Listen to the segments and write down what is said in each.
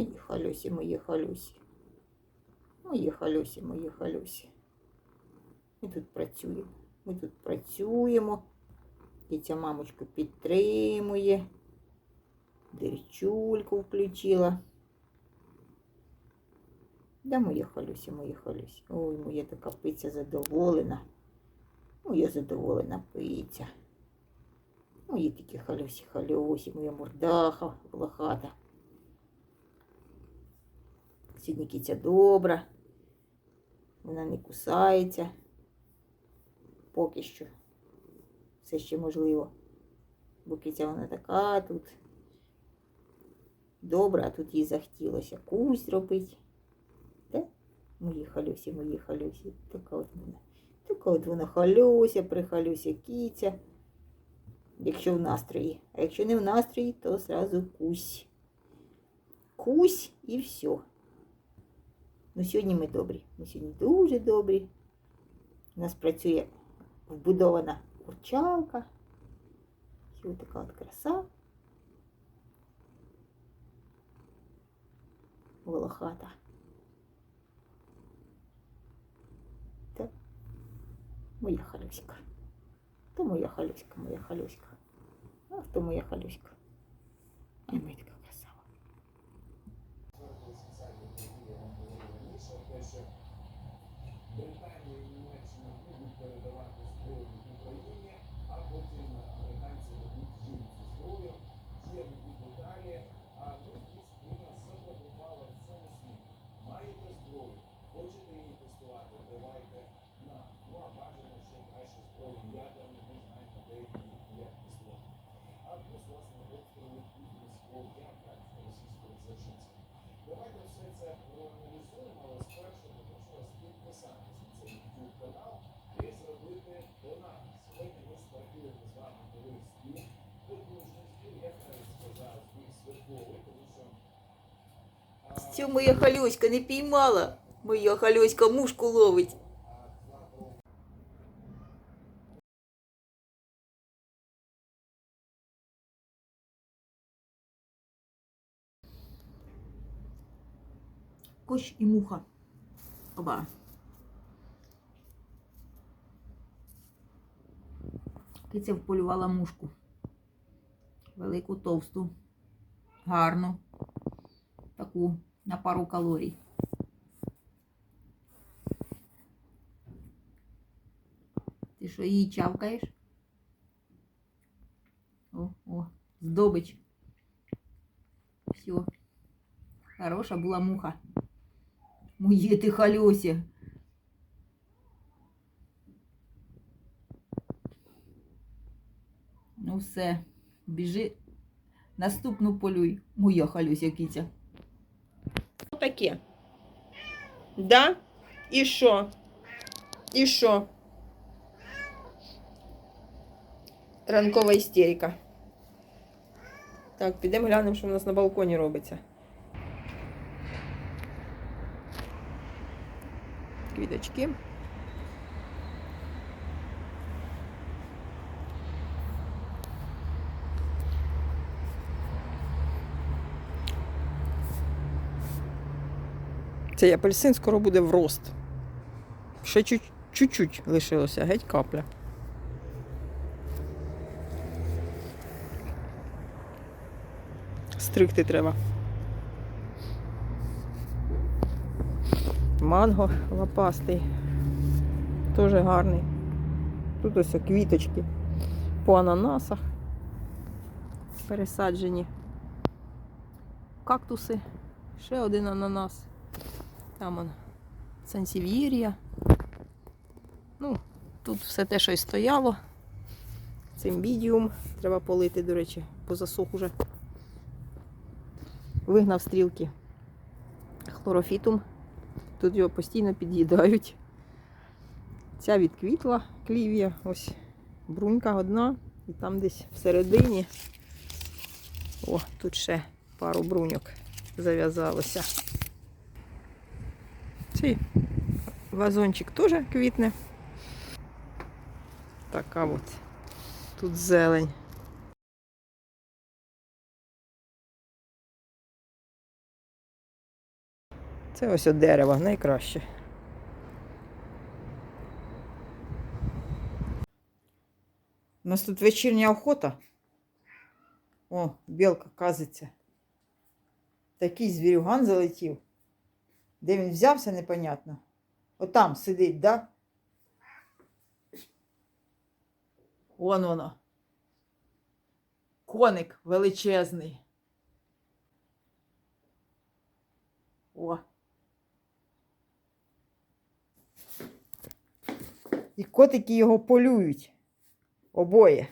Мої халюсі, мої халюсі. Мої халюсі, мої халюсі. Ми тут працюємо. Ми тут працюємо. Дітя мамочку підтримує. Дирчульку включила. Да, моя халюся, моя халюся. Ой, моя така пиця задоволена. Моя задоволена пиця. Мої такі халюсі, халюсі, моя мордаха блохата. Сьогодні киця добра. Вона не кусається. Поки що. Все ще можливо. Бо киця вона така тут. Добра, а тут їй захотілося кусь робити. Де? Мої халюсі, мої халюсі. Така от вона. Така от вона халюся, прихалюся киця. Якщо в настрої. А якщо не в настрої, то зразу кусь. Кусь і все. Ну, сьогодні ми добрі. Ми сьогодні дуже добрі. У нас працює вбудована курчалка. Ось така от краса. Волохата. Так. Моя халюська. То моя халюська, моя халюська. Ах, то моя халюська. Ай, моя хочете її тестувати, давайте на. Ну а бажано що краще зброю Цю моя халюська не піймала. Моя халюська мушку ловить. Кош і муха. Оба. Киця вполювала мушку. Велику товсту. Гарну. Таку на пару калорій. Ти що її чавкаєш? О, о, здобич. Все. Хороша була муха. Моє ти халюся. Ну все, біжи. Наступну полюй, моя халюся киця. таке. Да? І що? І що? Ранкова істерика. Так, підемо глянемо, що в нас на балконі робиться. Квіточки. Цей апельсин скоро буде в рост. Ще чуть- чуть-чуть лишилося, геть капля. Стригти треба. Манго лопастий. Теж гарний. Тут ось квіточки по ананасах. Пересаджені. Кактуси. Ще один ананас. Там он сансів'єрія. Ну, тут все те, що й стояло. Цимбідіум. Треба полити, до речі, позасох уже. Вигнав стрілки. Хлорофітум. Тут його постійно під'їдають. Ця відквітла клівія. Ось брунька одна. І там десь всередині. О, тут ще пару бруньок зав'язалося. Цей вазончик теж квітне. Така от. Тут зелень. Це ось от дерево найкраще. У нас тут вечірня охота. О, білка казиться. Такий звірюган залетів. Де він взявся, непонятно. Отам сидить, да? Вон воно. Коник величезний. О. І котики його полюють. Обоє.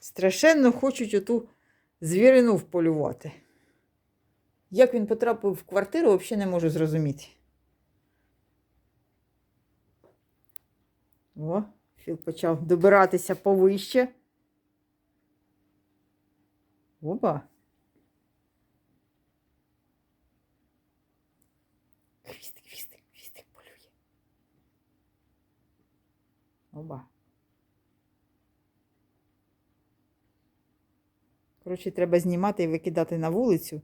Страшенно хочуть оту звірину вполювати. Як він потрапив в квартиру, взагалі не можу зрозуміти. О, Філ почав добиратися повище. Опа. Хвістик, хвістик, хвістик полює. Оба. Коротше, треба знімати і викидати на вулицю.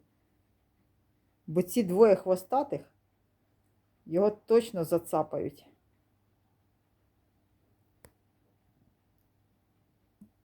Бо ці двоє хвостатих його точно зацапають.